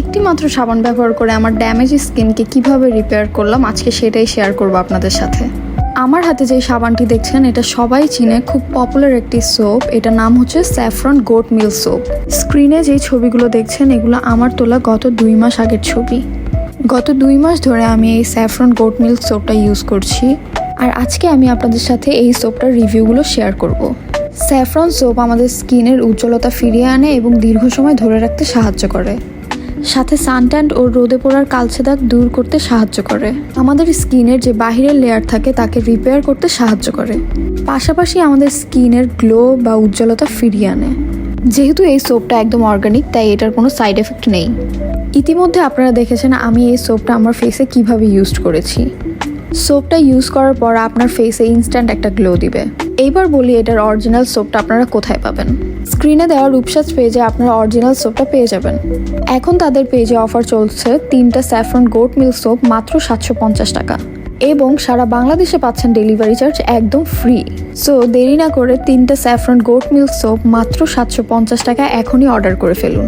একটি মাত্র সাবান ব্যবহার করে আমার ড্যামেজ স্কিনকে কীভাবে রিপেয়ার করলাম, আজকে সেটাই শেয়ার করব আপনাদের সাথে। আমার হাতে যে সাবানটি দেখছেন, এটা সবাই চিনে, খুব পপুলার একটি সোপ এটা নাম হচ্ছে স্যাফরন গোট মিল সোপ স্ক্রিনে যে ছবিগুলো দেখছেন, এগুলো আমার তোলা গত দুই মাস আগের ছবি। গত দুই মাস ধরে আমি এই স্যাফরন গোট মিল্ক সোপটা ইউজ করছি। আর আজকে আমি আপনাদের সাথে এই সোপটার রিভিউগুলো শেয়ার করব। স্যাফরন সোপ আমাদের স্কিনের উজ্জ্বলতা ফিরিয়ে আনে এবং দীর্ঘ সময় ধরে রাখতে সাহায্য করে। সাথে সানট্যান্ড ও রোদে পড়ার কালচে দাগ দূর করতে সাহায্য করে। আমাদের স্কিনের যে বাহিরের লেয়ার থাকে, তাকে রিপেয়ার করতে সাহায্য করে। পাশাপাশি আমাদের স্কিনের গ্লো বা উজ্জ্বলতা ফিরিয়ে আনে। যেহেতু এই সোপটা একদম অর্গানিক তাই এটার কোনো সাইড এফেক্ট নেই। ইতিমধ্যে আপনারা দেখেছেন আমি এই সোপটা আমার ফেসে কীভাবে ইউজ করেছি। সোপটা ইউজ করার পর আপনার ফেসে ইনস্ট্যান্ট একটা গ্লো দিবে। এইবার বলি এটার অরিজিনাল সোপটা আপনারা কোথায় পাবেন? স্ক্রিনে দেওয়া রূপসাজ পেজে আপনারা অরিজিনাল সোপটা পেয়ে যাবেন। এখন তাদের পেজে অফার চলছে তিনটা স্যাফরন গোট মিল সোপ মাত্র সাতশো পঞ্চাশ টাকা। এবং সারা বাংলাদেশে পাচ্ছেন ডেলিভারি চার্জ একদম ফ্রি সো দেরি না করে তিনটা স্যাফরন গোট মিল সোপ মাত্র সাতশো পঞ্চাশ টাকা এখনই অর্ডার করে ফেলুন।